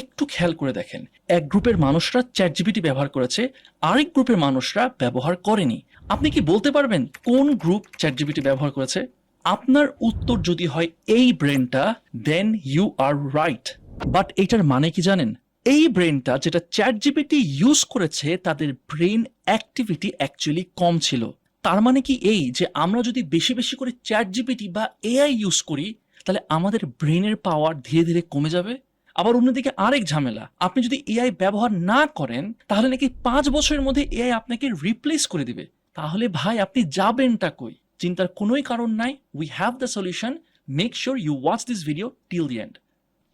একটু খেয়াল করে দেখেন। এক গ্রুপের মানুষরা চ্যাট জিপিটি ব্যবহার করেছে, আরেক গ্রুপের মানুষরা ব্যবহার করেনি। আপনি কি বলতে পারবেন কোন গ্রুপ চ্যাট জিপিটি ব্যবহার করেছে? আপনার উত্তর যদি হয় এই ব্রেনটা then you are right but এটার মানে কি জানেন? এই ব্রেনটা যেটা চ্যাট জিপিটি ইউজ করেছে, তাদের ব্রেন অ্যাক্টিভিটি অ্যাকচুয়ালি কম ছিল। তার মানে কি এই যে আমরা যদি বেশি বেশি করে চ্যাট জিপিটি বা এআই ইউজ করি, তাহলে আমাদের ব্রেনের পাওয়ার ধীরে ধীরে কমে যাবে? আবার অন্যদিকে আরেক ঝামেলা। আপনি যদি এআই ব্যবহার না করেন, তাহলে নাকি পাঁচ বছরের মধ্যে এআই আপনাকে রিপ্লেস করে দিবে। তাহলে ভাই, আপনি যাবেনটা কই? চিন্তার কোনোই কারণ নাই। We have the solution make sure you watch this video till the end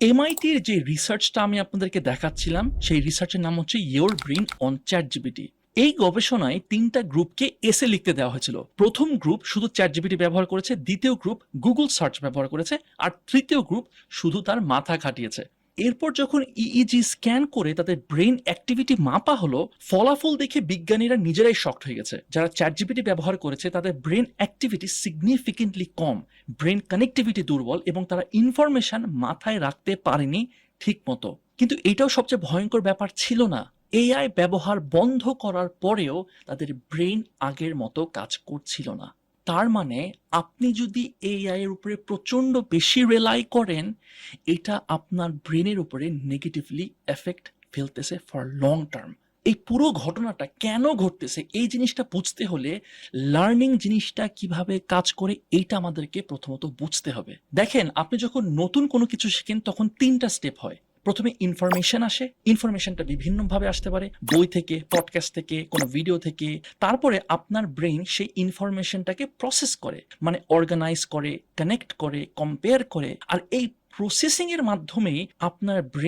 এমআইটির যে রিসার্চটা আমি আপনাদেরকে দেখাচ্ছিলাম, সেই রিসার্চের নাম হচ্ছে your brain on chat GPT এই গবেষণায় তিনটা গ্রুপকে এসে লিখতে দেওয়া হয়েছিল। প্রথম গ্রুপ শুধু চ্যাট জিবিটি ব্যবহার করেছে, দ্বিতীয় গ্রুপ গুগল সার্চ ব্যবহার করেছে, আর তৃতীয় গ্রুপ শুধু তার মাথা খাটিয়েছে। এরপর যখন ইইজি স্ক্যান করে তাদের ব্রেন অ্যাক্টিভিটি মাপা হলো, ফলাফল দেখে বিজ্ঞানীরা নিজেরাই শক্ট হয়ে গেছে। যারা চ্যাট জিপিটি ব্যবহার করেছে, তাদের ব্রেন অ্যাক্টিভিটি সিগনিফিকেন্টলি কম। ব্রেন কানেক্টিভিটি দুর্বল এবং তারা ইনফরমেশন মাথায় রাখতে পারেনি ঠিক মতো কিন্তু এটাও সবচেয়ে ভয়ঙ্কর ব্যাপার ছিল না। এআই ব্যবহার বন্ধ করার পরেও তাদের ব্রেন আগের মতো কাজ করছিল না। তার মানে আপনি যদি এআই এর উপরে প্রচণ্ড বেশি রেলাই করেন, এটা আপনার ব্রেনের উপরে নেগেটিভলি এফেক্ট ফেলতেছে ফর লং টার্ম এই পুরো ঘটনাটা কেন ঘটতেছে এই জিনিসটা বুঝতে হলে লার্নিং জিনিসটা কীভাবে কাজ করে এইটা আমাদেরকে প্রথমত বুঝতে হবে। দেখেন, আপনি যখন নতুন কোনো কিছু শিখেন, তখন তিনটা স্টেপ হয়। প্রথমে ইনফরমেশন আসে ইনফরমেশনটা বিভিন্নভাবে আসতে পারে, বই থেকে পডকাস্ট থেকে, কোনো ভিডিও থেকে। তারপরে আপনার ব্রেইন সেই ইনফরমেশনটাকে প্রসেস করে মানে অর্গানাইজ করে কানেক্ট করে কম্পেয়ার করে। আর এই প্রসেসিং এর মাধ্যমে আপনার ব্রেন